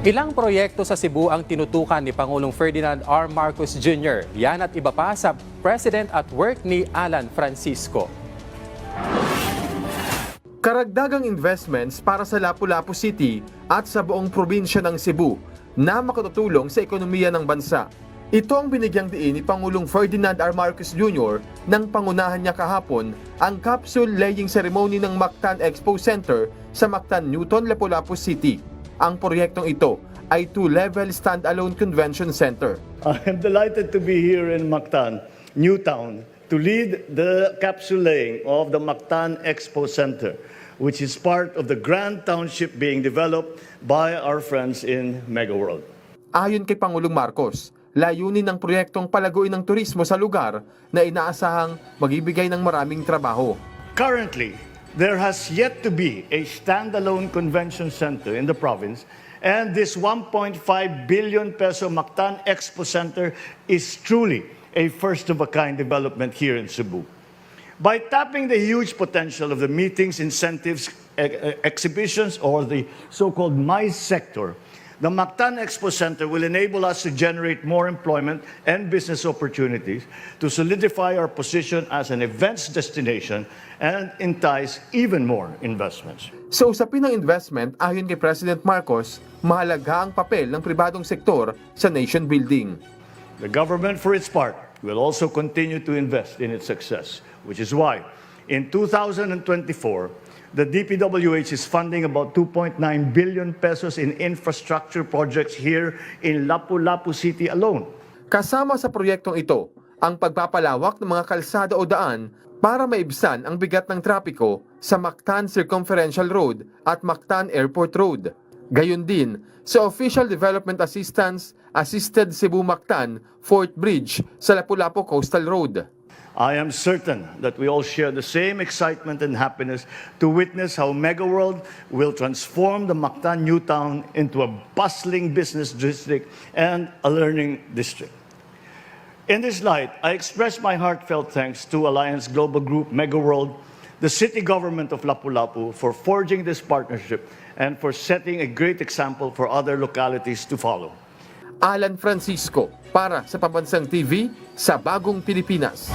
Ilang proyekto sa Cebu ang tinutukan ni Pangulong Ferdinand R. Marcos Jr. Yan at iba pa sa President at Work ni Alan Francisco. Karagdagang investments para sa Lapu-Lapu City at sa buong probinsya ng Cebu na makatutulong sa ekonomiya ng bansa. Ito ang binigyang diin ni Pangulong Ferdinand R. Marcos Jr. nang pangunahan niya kahapon ang capsule laying ceremony ng Mactan Expo Center sa Mactan Newton, Lapu-Lapu City. Ang proyektong ito ay two-level standalone convention center. I am delighted to be here in Mactan, Newtown, to lead the capsule laying of the Mactan Expo Center, which is part of the grand township being developed by our friends in Mega World. Ayon kay Pangulong Marcos, layunin ng proyektong palaguin ng turismo sa lugar na inaasahang magibigay ng maraming trabaho. Currently, there has yet to be a standalone convention center in the province, and this 1.5 billion peso Mactan Expo Center is truly a first-of-a-kind development here in Cebu. By tapping the huge potential of the meetings, incentives, exhibitions, or the so-called MICE sector, the Mactan Expo Center will enable us to generate more employment and business opportunities, to solidify our position as an events destination, and entice even more investments. Sa usapin ng investment, ayon kay President Marcos, mahalaga ang papel ng pribadong sektor sa nation building. The government, for its part, will also continue to invest in its success, which is why in 2024, the DPWH is funding about 2.9 billion pesos in infrastructure projects here in Lapu-Lapu City alone. Kasama sa proyektong ito, ang pagpapalawak ng mga kalsada o daan para maibsan ang bigat ng trapiko sa Mactan Circumferential Road at Mactan Airport Road. Gayon din sa Official Development Assistance Assisted Cebu Mactan Fort Bridge sa Lapu-Lapu Coastal Road. I am certain that we all share the same excitement and happiness to witness how MegaWorld will transform the Mactan New Town into a bustling business district and a learning district. In this light, I express my heartfelt thanks to Alliance Global Group MegaWorld, the city government of Lapu-Lapu for forging this partnership and for setting a great example for other localities to follow. Alan Francisco para sa Pambansang TV sa Bagong Pilipinas.